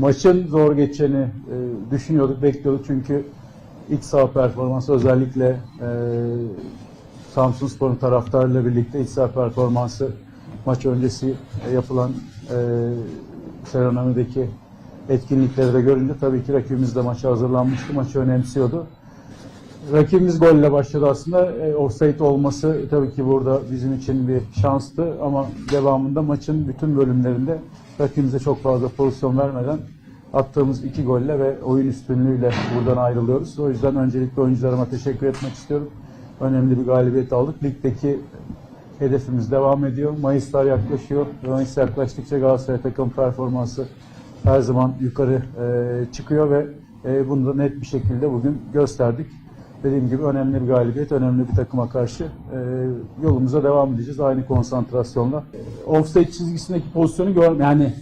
maçın zor geçeceğini e, düşünüyorduk, bekliyorduk çünkü iç saha performansı özellikle e, Samsun Spor'un taraftarıyla birlikte iç saha performansı maç öncesi yapılan e, serenomideki etkinlikleri de görünce tabii ki rakibimiz de maça hazırlanmıştı, maçı önemsiyordu. Rakibimiz golle başladı aslında. E, offside olması tabii ki burada bizim için bir şanstı ama devamında maçın bütün bölümlerinde rakibimize çok fazla pozisyon vermeden attığımız iki golle ve oyun üstünlüğüyle buradan ayrılıyoruz. O yüzden öncelikle oyuncularıma teşekkür etmek istiyorum. Önemli bir galibiyet aldık. Ligdeki hedefimiz devam ediyor. Mayıslar yaklaşıyor. Mayıs yaklaştıkça Galatasaray takım performansı her zaman yukarı e, çıkıyor ve e, bunu da net bir şekilde bugün gösterdik. Dediğim gibi önemli bir galibiyet, önemli bir takıma karşı e, yolumuza devam edeceğiz aynı konsantrasyonla. E, offside çizgisindeki pozisyonu görmedim. Yani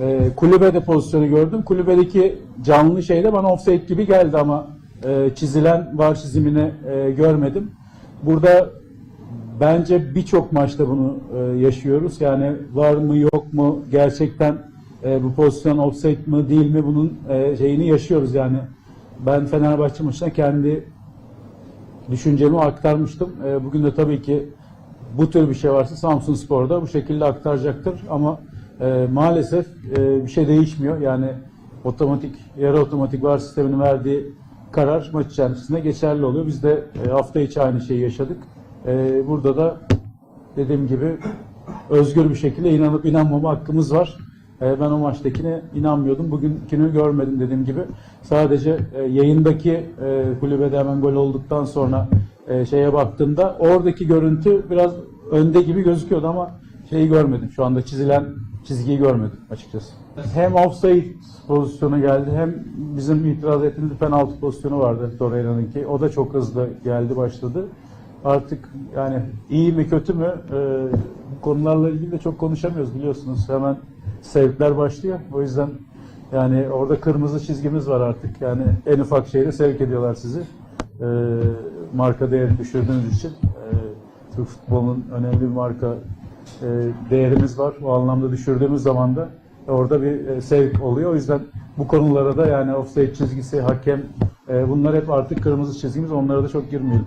e, kulübede pozisyonu gördüm. Kulübedeki canlı şeyde bana offside gibi geldi ama e, çizilen var çizimini e, görmedim. Burada bence birçok maçta bunu e, yaşıyoruz. Yani var mı yok mu gerçekten e, bu pozisyon offside mı değil mi bunun e, şeyini yaşıyoruz yani. Ben Fenerbahçe maçına kendi düşüncemi aktarmıştım. E, bugün de tabii ki bu tür bir şey varsa Samsun Spor'da bu şekilde aktaracaktır ama e, maalesef e, bir şey değişmiyor. Yani otomatik, yarı otomatik var sisteminin verdiği karar maç içerisinde geçerli oluyor. Biz de e, hafta içi aynı şeyi yaşadık. E, burada da dediğim gibi özgür bir şekilde inanıp inanmama hakkımız var. E, ben o maçtakine inanmıyordum. Bugünkünü görmedim dediğim gibi. Sadece e, yayındaki e, kulübede hemen gol olduktan sonra e, şeye baktığımda oradaki görüntü biraz önde gibi gözüküyordu ama şeyi görmedim. Şu anda çizilen çizgiyi görmedim açıkçası. Hem offside pozisyonu geldi hem bizim itiraz ettiğimiz penaltı pozisyonu vardı Torreira'nınki. O da çok hızlı geldi başladı. Artık yani iyi mi kötü mü e, konularla ilgili de çok konuşamıyoruz biliyorsunuz. Hemen sevkler başlıyor. O yüzden yani orada kırmızı çizgimiz var artık. Yani en ufak şeyde sevk ediyorlar sizi. E, marka değeri düşürdüğünüz için. E, Türk futbolunun önemli bir marka e, değerimiz var. O anlamda düşürdüğümüz zaman da orada bir e, sevk oluyor. O yüzden bu konulara da yani offside çizgisi, hakem e, bunlar hep artık kırmızı çizgimiz. Onlara da çok girmeyelim.